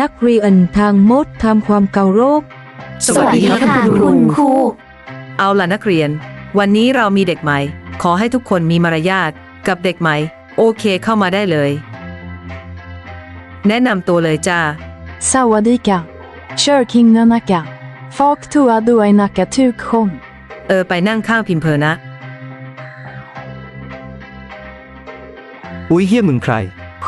นักเรียนทางมดทำความเคารพสวัสดีครับค่ะคุณครูคุณครู เอาล่ะนักเรียน วันนี้เรามีเด็กใหม่ ขอให้ทุกคนมีมารยาทกับเด็กใหม่ โอเคเข้ามาได้เลย แนะนำตัวเลยจ้า สวัสดีค่ะ ชื่อคิงนานาค่ะฝากตัวด้วยนะคะทุกคนเออไปนั่งข้างพิมเพอนะ อุ้ยเฮียมึงใครค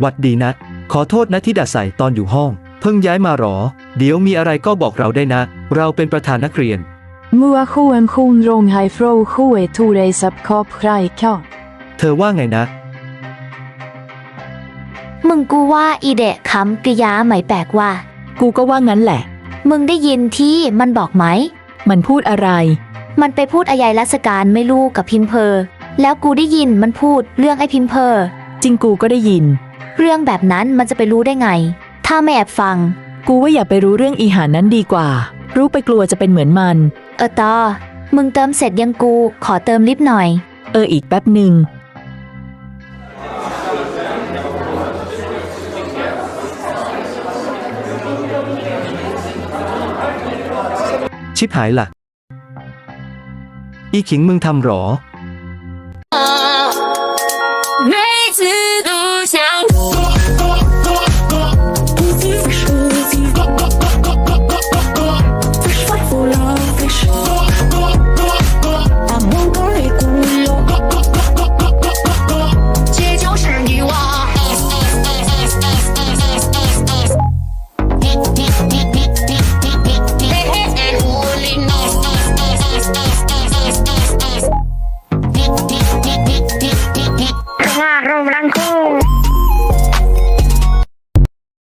วิงนะคะหวัดดีนัดขอโทษนะที่ด่าใส่ตอนอยู่ห้อง เพิ่งย้ายมาหรอ เดี๋ยวมีอะไรก็บอกเราได้นะ เราเป็นประธานนักเรียน มัวคู่อันคูนรงไฮฟรคู่เอทูเรซับคอบใครค่ะเธอว่าไงนะ มึงกูว่าอีเดะคำกริยาไหมแปลกว่า กูก็ว่างั้นแหละ มึงได้ยินที่มันบอกไหม มันพูดอะไร มันไปพูดอายายรัศการไม่รู้กับพิมเพอ แล้วกูได้ยินมันพูดเรื่องไอ้พิมเพอ จริงกูก็ได้ยิน เรื่องแบบนั้นมันจะไปรู้ได้ไง ถ้าไม่แอบฟัง กูว่าอย่าไปรู้เรื่องอีหานนั้นดีกว่า รู้ไปกลัวจะเป็นเหมือนมัน เออต่อมึงเติมเสร็จยังกูขอเติมลิฟต์หน่อย เอออีกแป๊บหนึ่งชิบหายละอีขิงมึงทำหรอ